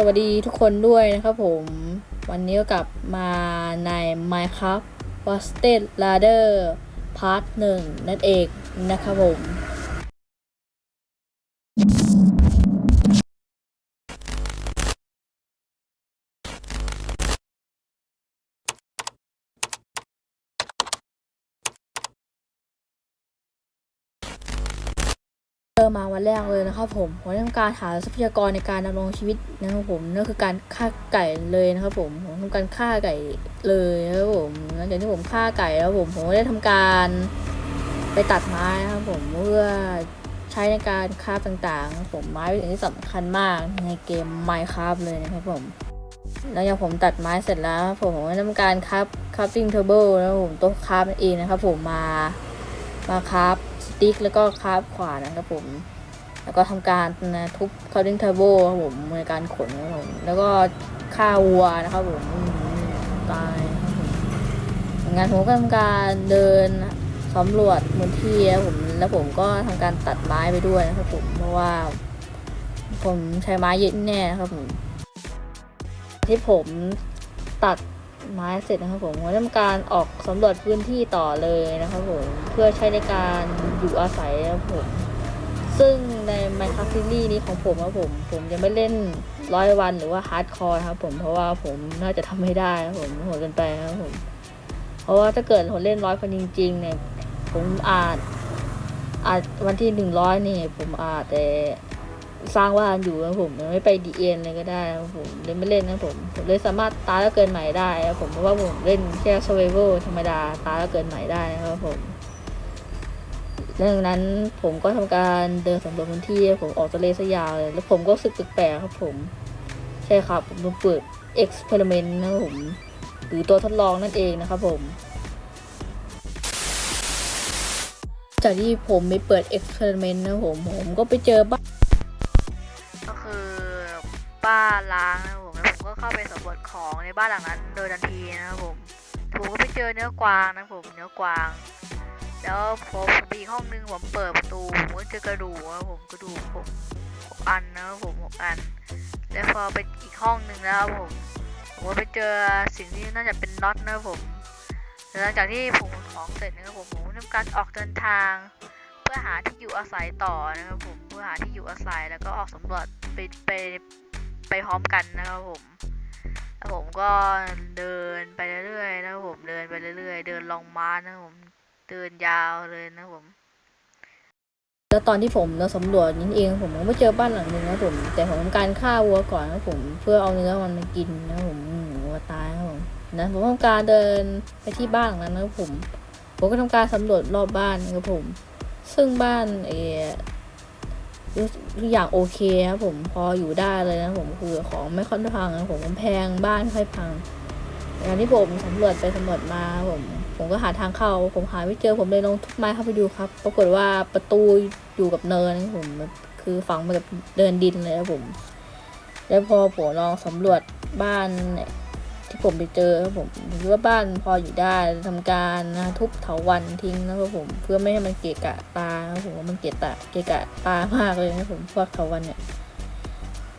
สวัสดีทุกคนด้วยนะครับผม วันนี้ก็กลับมาใน Minecraft w a s t e d Ladder Part 1 นั่นเองนะครับผม ริ่มมาวันแรกเลยนะครับผมผมทำการหาทรัพยากรในการดำรงชีวิตนะครับผมนั่นคือการฆ่าไก่เลยนะครับผมผมทำการฆ่าไก่เลยนะครับผมหลังจากที่ผมฆ่าไก่แล้วผมผมก็ได้ทำการไปตัดไม้นะครับผมเพื่อใช้ในการคราฟต่างๆ ผมไม้เป็นสิ่งที่สำคัญมากในเกม Minecraft เลยนะครับผมแล้วอย่างผมตัดไม้เสร็จแล้ว ผมผมก็ทำการคราฟคราฟติ้งเทเบิลแล้วผมโต๊ะคราฟเองนะครับผมมามาคราฟ ติ๊กแล้วก็คาฟขวานะครับผม แล้วก็ทำการนะทุบคาร์ดิงเทอร์โบครับผมในการขนนะครับผมแล้วก็ฆ่าวัวนะครับผมตายงานผมก็ทำการเดินสำรวจพื้นที่ครับผมแล้วผมก็ทำการตัดไม้ไปด้วยนะครับผมเพราะว่า ผมใช้ไม้เยอะแน่ครับผมที่ผมตัด ไม้เสร็จนะครับผมผมก็ทำการออกสำรวจพื้นที่ต่อเลยนะครับผมเพื่อใช้ในการอยู่อาศัยนะครับผมซึ่งใน Minecraft Series นี้ของผมครับผมผมยังไม่เล่นร้อยวันหรือว่าฮาร์ดคอร์ครับผมเพราะว่าผมน่าจะทำไม่ได้ครับผมโหดเกินไปครับผม เพราะว่าถ้าเกิดผมเล่นร้อยวันจริง ๆ เนี่ย ผมอาจอาจวันที่หนึ่งร้อยนี่ ผมอาจแต่ สร้างบ้านอยู่ครับผมไม่ไปดีเอ็นเลยก็ได้ครับผมเลยไม่เล่นนะผมผมเลยสามารถตายแล้วเกินใหม่ได้ครับผมเพราะว่าผมเล่นแค่ survival ธรรมดาตายแล้วเกินใหม่ได้นะครับผมหลังจากนั้นผมก็ทำการเดินสำรวจพื้นที่ผมออกทะเลสยาวเลยแล้วผมก็รู้สึกแปลกๆครับผม ใช่ครับผมเปิดเอ็กซ์เพร์เมนต์นะครับผมหรือตัวทดลองนั่นเองนะครับผมจากที่ผมไปเปิดเอ็กซ์เพร์เมนต์นะผมผมก็ไปเจอบ้าน ล้างนะครับผมแล้วผมก็เข้าไปสำรวจของในบ้านหลังนั้น โดยทันทีนะครับผมผมก็ไปเจอเนื้อกวางนะผมเนื้อกวาง แล้วพอผมไปอีกห้องนึงผมเปิดประตูผมก็เจอกระดูกครับผมกระดูกผมหกอันนะครับผมหกอัน แล้วพอไปอีกห้องนึงแล้วครับผมผมก็ไปเจอสิ่งที่น่าจะเป็นน็อตนะครับผมหลังจากที่ผมขนของเสร็จนะครับผมผมก็ทำการออกเดินทาง เพื่อหาที่อยู่อาศัยต่อนะครับผมเพื่อหาที่อยู่อาศัยแล้วก็ออกสำรวจไปไป ไปพร้อมกันนะครับผมแล้วผมก็เดินไปเรื่อยๆนะครับผมเดินไปเรื่อยๆ เดินลองม้านะครับผมเดินยาวเลยนะผมแล้วตอนที่ผมเดินสำรวจนี่เองผมก็ไม่เจอบ้านหลังหนึ่งนะผมแต่ผมทำการฆ่าวัวก่อนนะผมเพื่อเอาเนื้อมันมากินนะผมวัวตายนะผมนะผมทำการเดินไปที่บ้านหลังนั้นนะผม ผมก็ทำการสำรวจรอบบ้านนะครับผม ซึ่งบ้านเอ ทุกอย่างโอเคครับผมพออยู่ได้เลยนะผมคือของไม่ค่อยพังนะผมแพงบ้านค่อยพังอย่างที่ผมสำรวจไปสำรวจมาผมผมก็หาทางเข้า ผมหาไม่เจอผมเลยลองทุบไม้เข้าไปดูครับ ปรากฏว่าประตูอยู่กับเนินครับผมคือฝังมากับเดินดินเลยครับผม แล้วพอผมลองสำรวจบ้าน ที่ผมไปเจอครับผมคิดว่าบ้านพออยู่ได้ทำการนะทุบเถาวันทิ้งนะครับผมเพื่อไม่ให้มันเกะกะตาครับผมว่ามันเกะตะเกะกะตามากเลยนะครับผมพวกเถาวันเนี่ย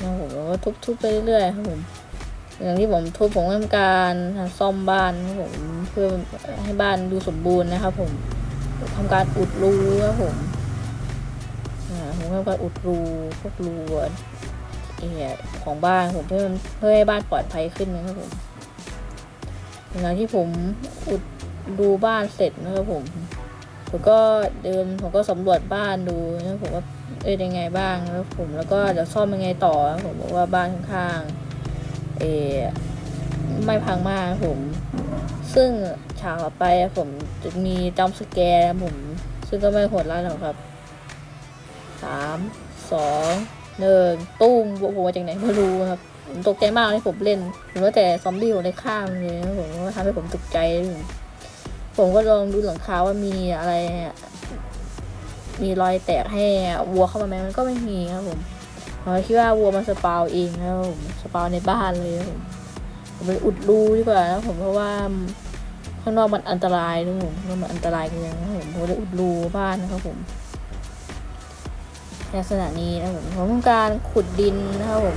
นะครับผมก็ทุบๆไปเรื่อยๆครับผมอย่างที่ผมทุบผมทำการซ่อมบ้านครับผมเพื่อให้บ้านดูสมบูรณ์นะครับผมทำการอุดรูครับผมอ่าผมทำการอุดรูพวกรูเออของบ้านผมเพื่อเพื่อให้บ้านปลอดภัยขึ้นนะครับผม หลังที่ผมอุดดูบ้านเสร็จนะครับผมผมก็เดินผมก็สำรวจบ้านดูนะผมว่าเอ้ยยังไงบ้างแล้วผมแล้วก็เดี๋ยวซ่อมยังไงต่อผมบอกว่าบ้านข้างๆเอไม่พังมากครับผม ซึ่งฉากต่อไปผมจะมีจัมสแกร์ผม ซึ่งก็ไม่โหดร้ายหรอกครับสามสองหนึ่งตุ้มโอ้โหมาจากไหนไม่รู้ครับ ผมตกใจมากที่ผมเล่นผมว่าแต่ซอมบี้ผมได้ข้ามเลยผมว่าทำให้ผมตกใจ ผมก็ลองดูหลังคาว่ามีอะไร มีรอยแตกให้วัวเข้ามาไหมมันก็ไม่มีครับผมผมคิดว่าวัวมันสปาวเองครับผมสปาวในบ้านเลยครับผมผมไปอุดรูดีกว่านะผมเพราะว่าข้างนอกมันอันตรายนะผมข้างนอกมันอันตรายเกินนะผมผมเลยอุดรูบ้านนะครับผมลักษณะนี้นะผมผมต้องการขุดดินนะครับผม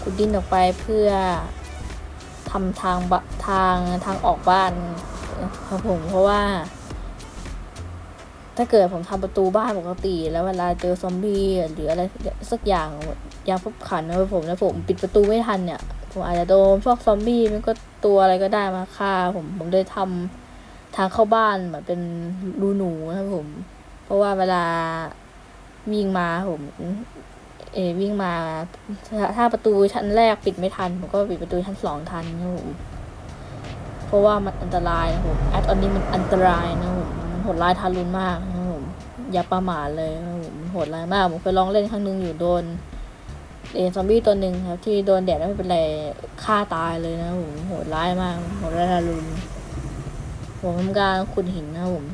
ขุดดินออกไปเพื่อทำทางบะทางทางออกบ้านครับผมเพราะว่า ถ้าเกิดผมทำประตูบ้านปกติ แล้วเวลาเจอซอมบี้หรืออะไรสักอย่างยามพบขันนะครับผมแล้วผมปิดประตูไม่ทันเนี่ยผมอาจจะโดนพวกซอมบี้มันก็ตัวอะไรก็ได้มาฆ่าผมผมเลยทำทางเข้าบ้านเหมือนเป็นรูหนูนะครับผม เพราะว่าเวลาวิ่งมาผม เอวิ่งมา ถ้าประตูชั้นแรกปิดไม่ทัน ผมก็ปิดประตูชั้นสองทันนะผมเพราะว่ามันอันตรายนะผมแอดออนนี้มันอันตรายนะผมมันโหดร้ายทารุณมากนะผมอย่าประมาทเลยนะผมโหดร้ายมาก ผมเคยลองเล่นครั้งหนึงอยู่โดนเอซอมบี้ตัวหนึ่งครับ ที่โดนแดดแล้วไม่เป็นไรฆ่าตายเลยนะผมโหดร้ายมากโหดร้ายทารุณผมทำการขุดหินนะผม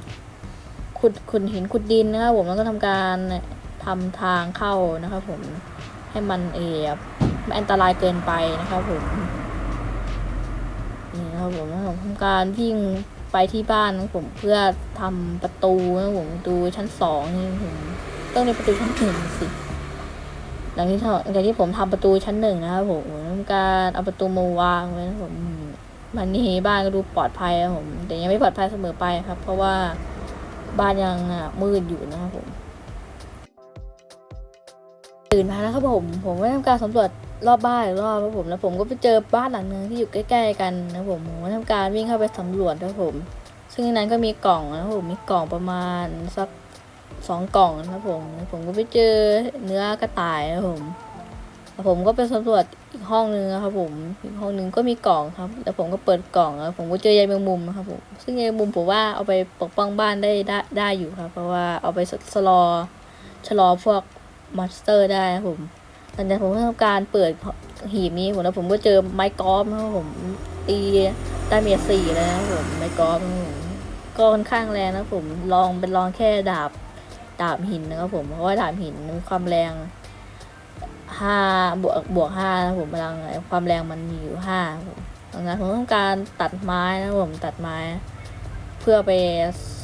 ขุดขุดหินขุดดินนะครับผมแล้วก็ทำการ ทำทางเข้านะครับผมให้มันเออไม่อันตรายเกินไปนะครับผมนี่นะครับผมผมทำการวิ่งไปที่บ้านนะครับผมเพื่อทำประตูนะครับผมประตูชั้นสองนี่ผมต้องในประตูชั้นหนึ่งสิหลังที่หลังจากที่ผมทำประตูชั้นหนึ่งนะครับผมผมทำการเอาประตูมาวางไว้นะครับผมมันนี่บ้านก็ดูปลอดภัยครับผมแต่ยังไม่ปลอดภัยเสมอไปครับ เพราะว่าบ้านยังมืดอยู่นะครับผม ตื่นมาแล้วครับผม ผมก็ทำการสำรวจรอบบ้านอีกรอบครับผม แล้วผมก็ไปเจอบ้านหลังหนึงที่อยู่ใกล้ ๆ กันนะผมผมก็ทำการวิ่งเข้าไปสำรวจนะครับผม ซึ่งในนั้นก็มีกล่องนะผม มีกล่องประมาณสักสองกล่องนะผม ผมก็ไปเจอเนื้อกระต่ายนะผมแล้วผมก็ไปสำรวจอีกห้องนึงนะครับผมอีกห้องนึงก็มีกล่องครับ แล้วผมก็เปิดกล่องแล้วผมก็เจอใยแมงมุมนะครับผมซึ่งใยแมงมุมผมว่าเอาไปปกป้องบ้านได้ได้ได้อยู่ครับ เพราะว่าเอาไปสลอชะลอพวก มอนสเตอร์ได้นะผมหลังจากผมทำการเปิดหีบนี้ผมแล้วผมก็เจอไม้กอล์ฟนะครับผมตีได้เมียสี่เลยนะผมไม้กอล์ฟก็ค่อนข้างแรงนะผมลองเป็นลองแค่ดาบดาบหินนะครับผมเพราะว่าดาบหินมีความแรงห้าบวกบวกห้านะผมพลังความแรงมันมีอยู่ห้าครับผมดังนั้นผมต้องการตัดไม้นะผมตัดไม้ เพื่อไป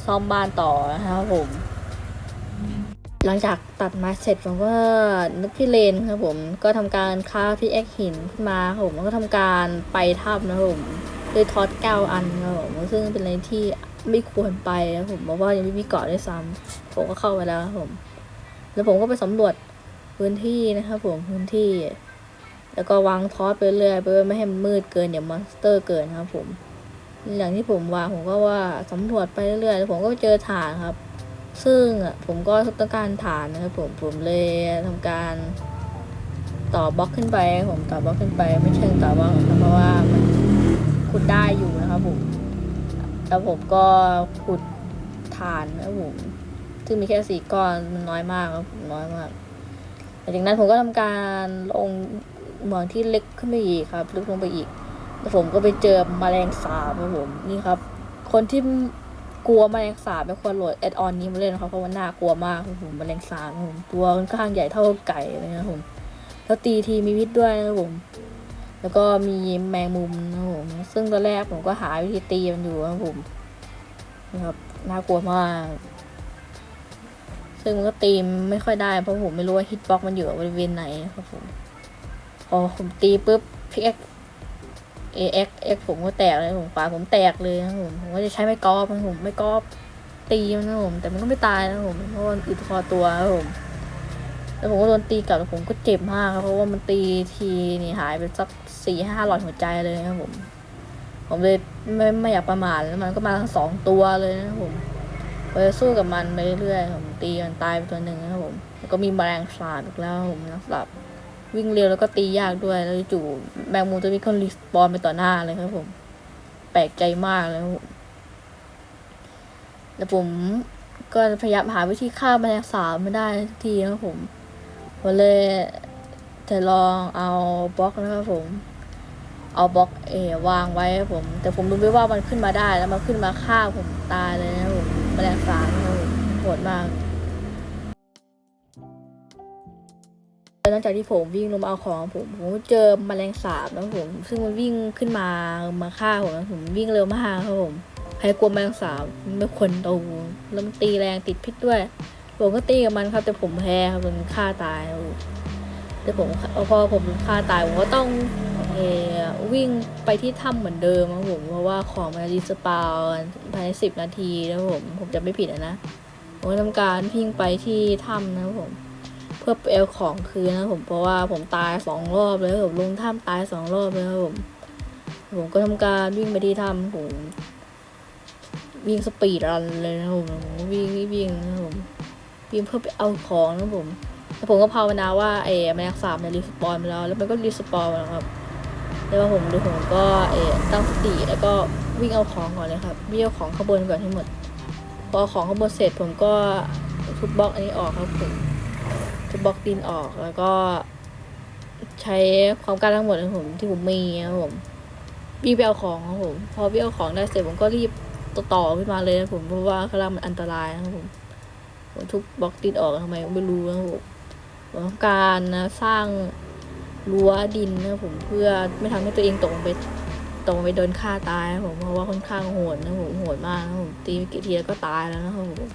ซ่อมบ้านต่อนะครับผม หลังจากตัดไม้เสร็จผมก็นึกพี่เลนครับผมก็ทำการค้าพี่แอคหินขึ้นมาครับผมแล้วก็ทำการไปถ้ำนะครับผมด้วยทอดเก้าอันครับผมซึ่งเป็นอะไรที่ไม่ควรไปนะครับผมเพราะว่ายังไม่มีเกาะด้วยซ้ำผมก็เข้าไปแล้วครับผม แล้วผมก็ไปสำรวจพื้นที่นะครับผมพื้นที่ แล้วก็วางทอสไปเรื่อยเพื่อไม่ให้มันมืดเกินเดี๋ยวมอนสเตอร์เกินครับผมอย่างที่ผมวางผมก็ว่าสำรวจไปเรื่อยๆแล้วผมก็เจอฐานครับ ซึ่งอะผมก็ต้องการฐานนะครับผมผมเลยทำการต่อบล็อกขึ้นไป ผมต่อบล็อกขึ้นไป ไม่เชิงต่อบล็อกนะเพราะว่ามันขุดได้อยู่นะครับผมแล้วผมก็ขุดฐานนะครับผมซึ่งมีแค่สี่ก้อนมันน้อยมากครับผมน้อยมากหลังจากนั้นผมก็ทำการลงเหมืองที่เล็กขึ้นไปอีกครับลึกลงไปอีกแล้วผมก็ไปเจอแมลงสาบครับผมนี่ครับ คนที่ กลัวแมลงสาบไม่ควรโหลดแอดออนนี้มาเล่นนะครับเพราะว่าน่ากลัวมากผมแมลงสาบผมตัวค่อนข้างใหญ่เท่าไก่เลยนะผมแล้วตีทีมีพิษด้วยนะผมแล้วก็มีแมงมุมนะผมซึ่งตอนแรกผมก็หาวิธีตีมันอยู่นะผมนะครับน่ากลัวมาก ซึ่งมันก็ตีไม่ค่อยได้เพราะผมไม่รู้ว่าฮิตบ็อกมันอยู่บริเวณไหนครับผมพอผมตีปุ๊บพิก เอ็กเอ็กผมก็แตกเลยผมขวาผมแตกเลยนะครับผมผมก็จะใช้ไม้กอล์ฟนะครับผมไม้กอล์ฟตีมันนะผมแต่มันก็ไม่ตายนะผมเพราะมันอึดคอตัวนะครับผมแล้วผมก็โดนตีกลับแล้วผมก็เจ็บมากครับเพราะว่ามันตีทีนี่หายไปสักสี่ห้าหลอดหัวใจเลยนะครับผม ผมเลยไม่ไม่อยากประมาทแล้วมันก็มาทั้งสองตัวเลยนะผมไปสู้กับมันไปเรื่อยๆผมตีมันตายไปตัวหนึ่งนะผมแล้วก็มีแมลงสาบอีกแล้วครับผมนะสำหรับ วิ่งเร็วแล้วก็ตียากด้วย แล้วจู่แมงมุมจะมีคนรีสปอนไปต่อหน้าเลยครับผม แปลกใจมากเลยครับผมแล้วผมก็พยายามหาวิธีฆ่าแมลงสาบไม่ได้สักทีนะครับผมผมเลยจะลองเอาบล็อกนะครับผม เอาบล็อกเอวางไว้ครับผม แต่ผมรู้ไม่ว่ามันขึ้นมาได้แล้วมันขึ้นมาฆ่าผมตายเลยนะครับผมแมลงสาบโหดมาก หลังจากที่ผมวิ่งลงมาเอาของผมผมก็เจอแมลงสาบนะผม ซึ่งมันวิ่งขึ้นมามาฆ่าผมนะผมวิ่งเร็วมากครับผมใครกลัวแมลงสาบมันไม่ควรโตแล้วมันตีแรงติดพิษด้วย ผมก็ตีกับมันครับ แต่ผมแพ้ครับมันฆ่าตายแล้วผมพอผมฆ่าตายผมก็ต้องเอวิ่งไปที่ถ้ำเหมือนเดิมครับผมเพราะว่าของมันรีสปาวภายในสิบนาทีแล้วผมผมจะไม่ผิดอะนะผมทำการวิ่งไปที่ถ้ำนะครับผม เพื่อไปเอาของคืนนะผมเพราะว่าผมตายสองรอบแล้วผมลงถ้ำตายสองรอบแล้วผม ผมก็ทำการวิ่งไปที่ถ้ำผมวิ่งสปีดรันเลยนะผมผมวิ่งวิ่งนะผมวิ่งเพื่อไปเอาของนะผมแล้วผมก็ภาวนาว่าไอ้แมลงสาบเนี่ยรีสปอนไปแล้ว แล้วมันก็รีสปอนไปแล้วครับแล้วผมดูผมก็เอตั้งสติแล้วก็วิ่งเอาของก่อนเลยครับวิ่งเอาของข้างบนก่อนให้หมด พอเอาของข้างบนเสร็จผมก็ทุบบล็อกอันนี้ออกครับผม ทุบล็อกดินออกแล้วก็ใช้ความกล้าทั้งหมดของผมที่ผมมีนะครับผมวิ่งไปเอาของครับผม พอวิ่งเอาของได้เสร็จผมก็รีบต่อต่อขึ้นมาเลยนะผมเพราะว่าข้างล่างมันอันตรายนะครับผมผมทุบบล็อกติดออกทำไมไม่รู้นะครับผมผมต้องการนะสร้างรั้วดินนะผมเพื่อไม่ทำให้ตัวเองตกไปตกไปโดนฆ่าตายนะครับผมเพราะว่าค่อนข้างโหดนะผมโหดมากนะผมตีไปกี่ทีแล้วก็ตายแล้วนะครับผม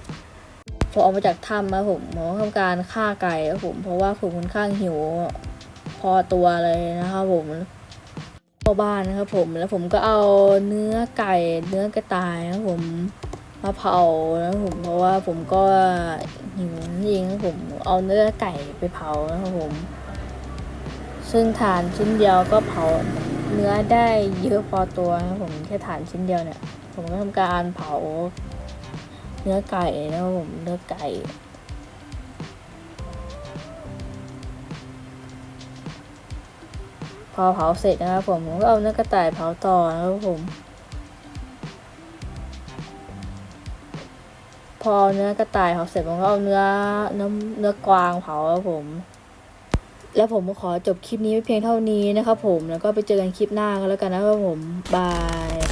พอออกมาจากถ้ำนะผมผมก็ทำการฆ่าไก่ครับผมเพราะว่าผมค่อนข้างหิวพอตัวเลยนะครับผมเข้าบ้านนะครับผมแล้วผมก็เอาเนื้อไก่เนื้อกระต่ายนะครับผมมาเผานะครับผมเพราะว่าผมก็หิวนั่นเองครับผมเอาเนื้อไก่ไปเผานะครับผม ซึ่งฐานชิ้นเดียวก็เผาเนื้อได้เยอะพอตัวนะครับผมแค่ฐานชิ้นเดียวเนี่ย ผมก็ทำการเผา เนื้อไก่นะผมเนื้อไก่พอเผาเสร็จนะครับผมผมก็เอาเนื้อกระต่ายเผาต่อนะครับผม พอเนื้อกระต่ายเผาเสร็จผมก็เอาเนื้อเนื้อเนื้อกวางเผาครับผมแล้วผมก็ขอจบคลิปนี้ไว้เพียงเท่านี้นะครับผม แล้วก็ไปเจอกันคลิปหน้ากันแล้วกันนะครับผม บาย